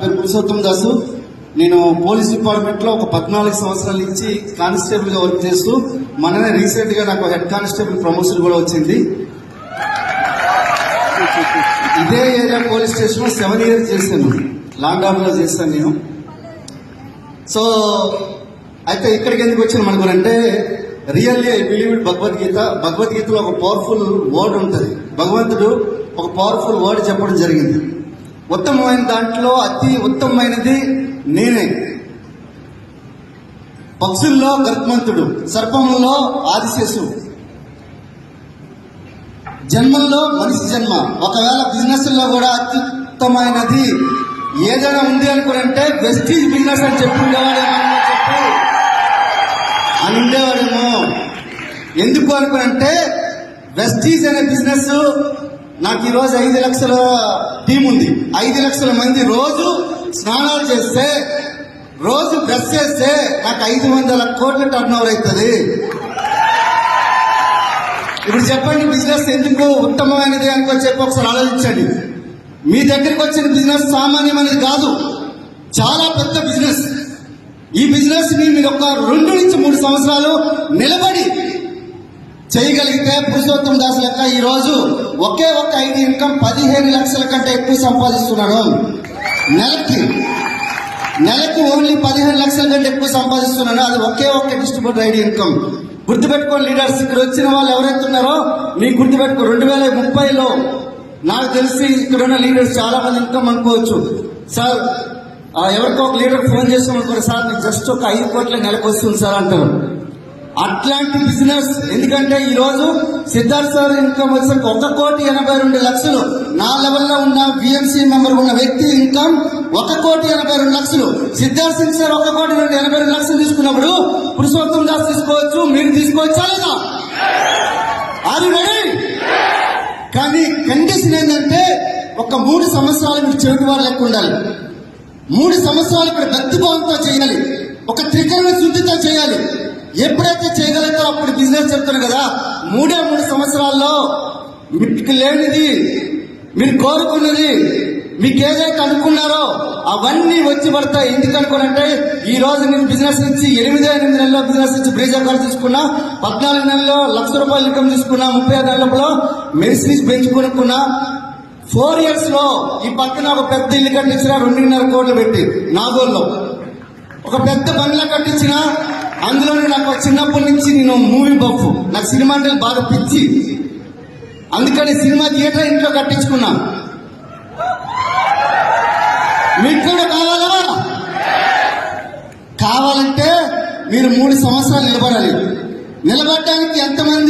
పేరు పురుషోత్తం దాసు. నేను పోలీస్ డిపార్ట్మెంట్లో ఒక పద్నాలుగు సంవత్సరాల నుంచి కానిస్టేబుల్గా వర్క్ చేస్తూ మననే రీసెంట్గా నాకు హెడ్ కానిస్టేబుల్ ప్రమోషన్ కూడా వచ్చింది. ఇదే ఏరియా పోలీస్ స్టేషన్లో సెవెన్ ఇయర్స్ చేశాను. లాంగ్లో చేశాను నేను. సో అయితే ఇక్కడికి ఎందుకు వచ్చాను మనకు అంటే really I believe it Bhagavad Gita. భగవద్గీతలో ఒక పవర్ఫుల్ వర్డ్ ఉంటుంది. భగవంతుడు ఒక పవర్ఫుల్ వర్డ్ చెప్పడం జరిగింది. ఉత్తమమైన దాంట్లో అతి ఉత్తమమైనది నేనే. పక్షుల్లో గర్భమంతుడు సర్పములో ఆదిశేషు జన్మల్లో మనిషి జన్మ. ఒకవేళ బిజినెస్లో కూడా అత్యుత్తమైనది ఏదైనా ఉంది అనుకుంటే వెస్టీజ్ బిజినెస్ అని చెప్పి ఉండేవాడేమో చెప్పి అని ఉండేవాడేమో. ఎందుకు అనుకునంటే వెస్టీజ్ అనే బిజినెస్ నాకు ఈరోజు ఐదు లక్షల టీం ఉంది. ఐదు లక్షల మంది రోజు స్నానాలు చేస్తే రోజు బ్రష్ చేస్తే నాకు ఐదు వందల కోట్ల టర్న్ ఓవర్ అవుతుంది. ఇప్పుడు చెప్పండి బిజినెస్ ఎందుకు ఉత్తమమైనది అనుకో చెప్పి ఒకసారి ఆలోచించండి. మీ దగ్గరికి వచ్చిన బిజినెస్ సామాన్యమైనది కాదు. చాలా పెద్ద బిజినెస్ ఈ బిజినెస్ని మీరు ఒక రెండు నుంచి మూడు సంవత్సరాలు నిలబడి చేయగలిగితే పురుషోత్తం దాస్ లెక్క ఈరోజు ఒకే ఒక్క ఐడి ఇన్కమ్ పదిహేను లక్షల కంటే ఎక్కువ సంపాదిస్తున్నాను. నెలకి నెలకు ఓన్లీ పదిహేను లక్షల కంటే ఎక్కువ సంపాదిస్తున్నాను. అది ఒకే ఒక్క డిస్ట్రిబ్యూటర్ ఐడి ఇన్కమ్. గుర్తుపెట్టుకోండి లీడర్స్ ఇక్కడ వచ్చిన వాళ్ళు ఎవరైతే ఉన్నారో మీకు గుర్తుపెట్టుకో రెండు వేల ముప్పైలో నాకు తెలిసి ఇక్కడ ఉన్న లీడర్స్ చాలా మంది ఇన్కమ్ అనుకోవచ్చు. సార్ ఆ, ఎవరికో ఒక లీడర్ ఫోన్ చేస్తాం అనుకోరు సార్ మీకు జస్ట్ ఒక ఐదు కోట్ల నెలకు వస్తుంది సార్ అంటారు. అట్లాంటి బిజినెస్. ఎందుకంటే ఈ రోజు సిద్ధార్థ్ సార్ ఇన్కమ్ వచ్చేసరికి ఒక కోటి ఎనభై రెండు లక్షలు. నా లెవెల్లో ఉన్న బిఎంసీ మెంబర్ ఉన్న వ్యక్తి ఇన్కమ్ ఒక కోటి ఎనభై రెండు లక్షలు. సిద్ధార్థ్ సింగ్ సార్ ఒక కోటి రెండు ఎనభై రెండు లక్షలు తీసుకున్నప్పుడు పురుషోత్తం దాస్ తీసుకోవచ్చు మీరు తీసుకోవచ్చా లేదా? ఆరు రెడీ కానీ కండిషన్ ఏంటంటే ఒక మూడు సంవత్సరాలు మీరు చెవిటి వారు లెక్క ఉండాలి. మూడు సంవత్సరాలు ఇక్కడ భక్తిభావంతో చేయాలి. ఒక త్రికరణ శుద్ధితో చేయాలి. ఎప్పుడైతే చేయగలుగుతారో అప్పుడు బిజినెస్ చెప్తాను కదా. మూడే మూడు సంవత్సరాల్లో మీకు లేనిది మీరు కోరుకున్నది మీకు ఏదైతే అనుకున్నారో అవన్నీ వచ్చి పడతాయి. ఎందుకు అనుకోనంటే ఈ రోజు నేను బిజినెస్ నుంచి ఎనిమిది ఎనిమిది నెలల్లో బిజినెస్ నుంచి బ్రీజ్ కార్డు తీసుకున్నా పద్నాలుగు నెలల్లో లక్ష రూపాయలు ఇన్కమ్ తీసుకున్నా ముప్పై ఐదు నెలల్లో మెడిసిన్స్ పెంచుకునుకున్నా. ఫోర్ ఇయర్స్లో ఈ పక్కన ఒక పెద్ద ఇల్లు కట్టించిన రెండున్నర కోట్లు పెట్టి నాగోల్లో. ఒక పెద్ద బంగ్లా కట్టించిన అందులోనే నాకు చిన్నప్పటి నుంచి నేను మూవీ బఫ్. నాకు సినిమా అంటే బాగా పిచ్చి. అందుకని సినిమా థియేటర్ ఇంట్లో కట్టించుకున్నా. మీకు కూడా కావాలా? కావాలంటే మీరు మూడు సంవత్సరాలు నిలబడాలి. నిలబడడానికి ఎంతమంది